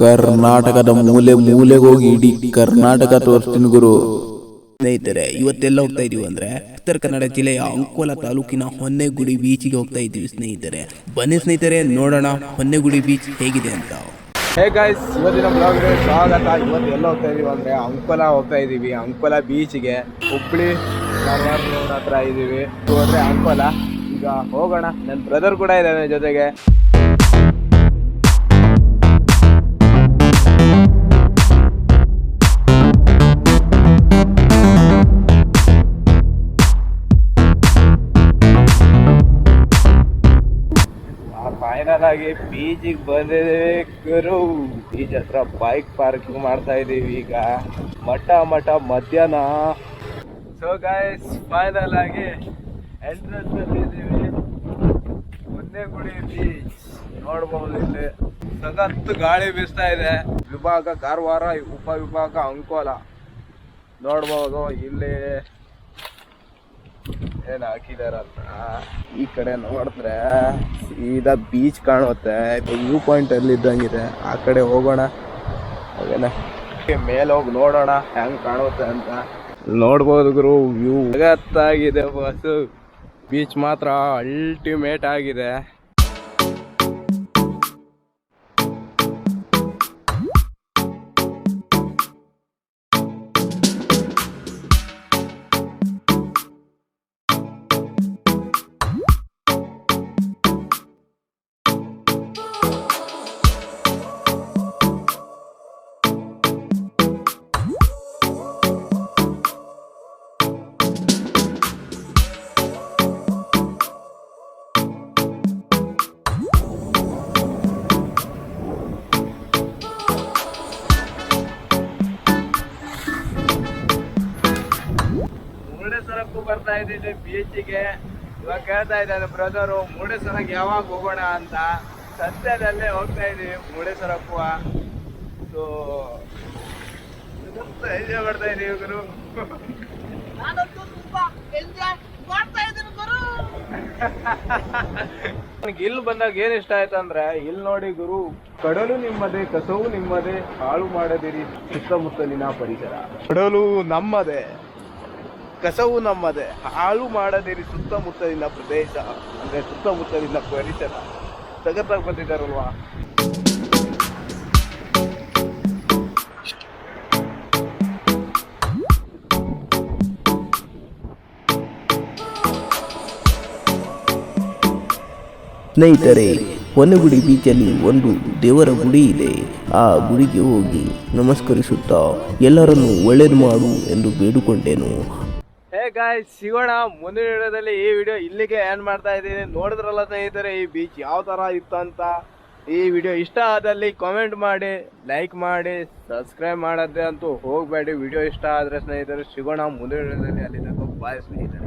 ಕರ್ನಾಟಕದ ಮೂಲೆ ಮೂಲೆಗೆ ಹೋಗಿ ಇಡೀ ಕರ್ನಾಟಕ ತೋರಿಸ್ತೀನಿ ಗುರು. ಸ್ನೇಹಿತರೆ ಇವತ್ತೆಲ್ಲ ಹೋಗ್ತಾ ಇದೀವಿ ಅಂದ್ರೆ ಉತ್ತರ ಕನ್ನಡ ಜಿಲ್ಲೆಯ ಅಂಕೋಲ ತಾಲೂಕಿನ ಹೊನ್ನೆಗುಡಿ ಬೀಚ್ಗೆ ಹೋಗ್ತಾ ಇದ್ದೀವಿ ಸ್ನೇಹಿತರೆ. ಬನ್ನಿ ಸ್ನೇಹಿತರೆ ನೋಡೋಣ ಹೊನ್ನೆಗುಡಿ ಬೀಚ್ ಹೇಗಿದೆ ಅಂತ. ಹೇ ಗಾಯ್ಸ್ ಇವತ್ತಿನ ಬ್ಲಾಗ್ಗೆ ಸ್ವಾಗತ. ಇವತ್ತು ಎಲ್ಲ ಹೋಗ್ತಾ ಇದೀವಿ ಅಂದ್ರೆ ಅಂಕೋಲ ಹೋಗ್ತಾ ಇದೀವಿ. ಅಂಕೋಲ ಬೀಚ್ಗೆ ಹುಬ್ಳಿ ಧಾರವಾಡ ಹತ್ರ ಇದ್ದೀವಿ ಇದು ಹೋದ್ರೆ ಅಂಕೋಲ. ಈಗ ಹೋಗೋಣ. ನನ್ನ ಬ್ರದರ್ ಕೂಡ ಇದ್ದಾನೆ ಜೊತೆಗೆ. ಫೈನಲ್ ಆಗಿ ಬೀಚಿಗೆ ಬಂದಿದ್ದೀವಿ ಗುರು ಬೀಚ್ ಹತ್ರ ಬೈಕ್ ಪಾರ್ಕಿಂಗ್ ಮಾಡ್ತಾ ಇದೀವಿ ಈಗ. ಮಠ ಮಠ, ಮಧ್ಯಾಹ್ನ. ಸೊ ಗಾಯ್ಸ್ ಫೈನಲ್ ಆಗಿ ಎಂಟ್ರೆನ್ಸ್ ಅಲ್ಲಿ ಇದೀವಿ ಗುಡಿ ಬೀಚ್ ನೋಡ್ಬೋದು ಇಲ್ಲಿ. ಸಖತ್ ಗಾಳಿ ಬೀಸ್ತಾ ಇದೆ. ವಿಭಾಗ ಕಾರವಾರ ಉಪವಿಭಾಗ ಅಂಕೋಲ. ನೋಡ್ಬೋದು ಇಲ್ಲಿ. ಏನ್ ಹಾಕಿದಾರಂತ ಈ ಕಡೆ ನೋಡಿದ್ರೆ ಸೀದಾ ಬೀಚ್ ಕಾಣುತ್ತೆ. ವ್ಯೂ ಪಾಯಿಂಟ್ ಅಲ್ಲಿ ಇದ್ದಂಗಿದೆ. ಆ ಕಡೆ ಹೋಗೋಣ. ಹಾಗೇನೆ. ಮೇಲೆ ಹೋಗಿ ನೋಡೋಣ. ಹೆಂಗ್ ಕಾಣುತ್ತೆ ಅಂತ. ನೋಡ್ಬೋದು ಗುರು ವ್ಯೂ ಜಗತ್ತಾಗಿದೆ ಬಸ್ ಬೀಚ್ ಮಾತ್ರ ಅಲ್ಟಿಮೇಟ್ ಆಗಿದೆ. ಬರ್ತಾ ಇದ್ದೀನಿ ಬೀಚಿಗೆ ಇವಾಗ ಕೇಳ್ತಾ ಇದ್ದಾರೆ ಬ್ರದರು ಮುರುಡೇಶ್ವರಕ್ಕೆ ಯಾವಾಗ ಹೋಗೋಣ ಅಂತ. ಸದ್ಯದಲ್ಲೇ ಹೋಗ್ತಾ ಇದ್ದೀವಿ ಮುರುಡೇಶ್ವರಕ್ಕೂ. ಸೊ ಎಂಜಾಯ್ ಮಾಡ್ತಾ ಇದೀವಿ ಗುರು. ನನಗೆ ಇಲ್ಲಿ ಬಂದಾಗ ಏನ್ ಇಷ್ಟ ಆಯ್ತು ಅಂದ್ರೆ ಇಲ್ಲಿ ನೋಡಿ ಗುರು ಕಡಲು ನಿಮ್ಮದೇ ಕಸವು ನಿಮ್ಮದೇ ಹಾಳು ಮಾಡದಿರಿ ಸುತ್ತಮುತ್ತಲಿನ ಪರಿಸರ. ಕಡಲು ನಮ್ಮದೇ. ಕಸವು ನಮ್ಮದೇ. ಹಾಳು ಮಾಡದಿರಿ ಸುತ್ತಮುತ್ತಲಿನ ಪ್ರದೇಶ, ಅಂದ್ರೆ ಸುತ್ತಮುತ್ತಲಿನ ಪರಿಸರ. ಸಖತ್ತಾಗಿ ಬಂದಿದ್ದಾರಲ್ವಾ? ಸ್ನೇಹಿತರೆ, ಹೊನ್ನಗುಡಿ ಬೀಚಲ್ಲಿ ಒಂದು ದೇವರ ಗುಡಿ ಇದೆ. ಆ ಗುಡಿಗೆ ಹೋಗಿ ನಮಸ್ಕರಿಸುತ್ತಾ ಎಲ್ಲರನ್ನು ಒಳ್ಳೇದು ಮಾಡು ಎಂದು ಬೇಡಿಕೊಂಡೆನು. ಹೇ ಗಾಯ್ ಸಿಗೋಣ. ಮುಂದಿನ ವಿಡಿಯೋದಲ್ಲಿ ಈ ವಿಡಿಯೋ ಇಲ್ಲಿಗೆ ಏನ್ ಮಾಡ್ತಾ ಇದ್ದೀನಿ. ನೋಡಿದ್ರಲ್ಲ ಸ್ನೇಹಿತರೆ, ಈ ಬೀಚ್ ಯಾವ ತರ ಇತ್ತು ಅಂತ? ಈ ವಿಡಿಯೋ ಇಷ್ಟ ಆದಲ್ಲಿ ಕಾಮೆಂಟ್ ಮಾಡಿ ಲೈಕ್ ಮಾಡಿ ಸಬ್ಸ್ಕ್ರೈಬ್ ಮಾಡೋದೇ ಅಂತೂ ಹೋಗಬೇಡಿ. ವಿಡಿಯೋ ಇಷ್ಟ ಆದ್ರೆ ಸ್ನೇಹಿತರೆ, ಸಿಗೋಣ. ಮುಂದಿನ ವಿಡಿಯೋದಲ್ಲಿ ಅಲ್ಲಿ ಬಾಯ್ ಸ್ನೇಹಿತರೆ.